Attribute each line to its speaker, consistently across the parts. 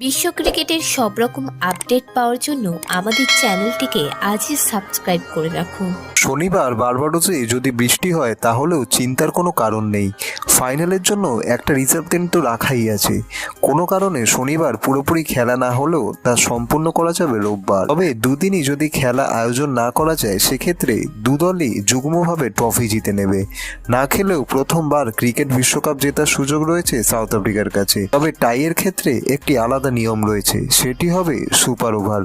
Speaker 1: বিশ্ব ক্রিকেটের সব রকম আপডেট পাওয়ার জন্য আমাদের চ্যানেলটিকে আজই সাবস্ক্রাইব করে রাখুন
Speaker 2: শনিবার বারবাডোসে যদি বৃষ্টি হয়, তাহলেও চিন্তার কোনো কারণ নেই। ফাইনালের জন্য একটা রিজার্ভ দিন তো রাখাই আছে। কোনো কারণে শনিবার পুরোপুরি খেলা না হলেও তা সম্পূর্ণ করা যাবে রোববার। তবে দুদিনই যদি খেলা আয়োজন না করা যায়, সেক্ষেত্রে দুদলই যুগ্মভাবে ট্রফি জিতে নেবে। না খেলেও প্রথমবার ক্রিকেট বিশ্বকাপ জেতার সুযোগ রয়েছে সাউথ আফ্রিকার কাছে। তবে টাইয়ের ক্ষেত্রে একটি আলাদা নিয়ম রয়েছে, সেটি হবে সুপার ওভার।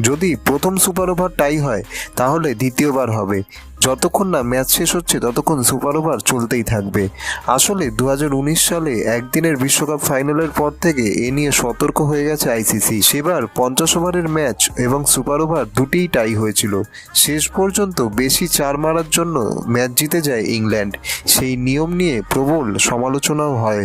Speaker 2: যদি প্রথম সুপার ওভার টাই হয়, তাহলে দ্বিতীয়বার হবে। যতক্ষণ না ম্যাচ শেষ হচ্ছে, ততক্ষণ সুপার ওভার চলতেই থাকবে। আসলে দু হাজার উনিশ সালে একদিনের বিশ্বকাপ ফাইনালের পর থেকে এ নিয়ে সতর্ক হয়ে গেছে আইসিসি। সেবার পঞ্চাশ ওভারের ম্যাচ এবং সুপার ওভার দুটিই টাই হয়েছিল। শেষ পর্যন্ত বেশি চার মারার জন্য ম্যাচ জিতে যায় ইংল্যান্ড। সেই নিয়ম নিয়ে প্রবল সমালোচনাও হয়।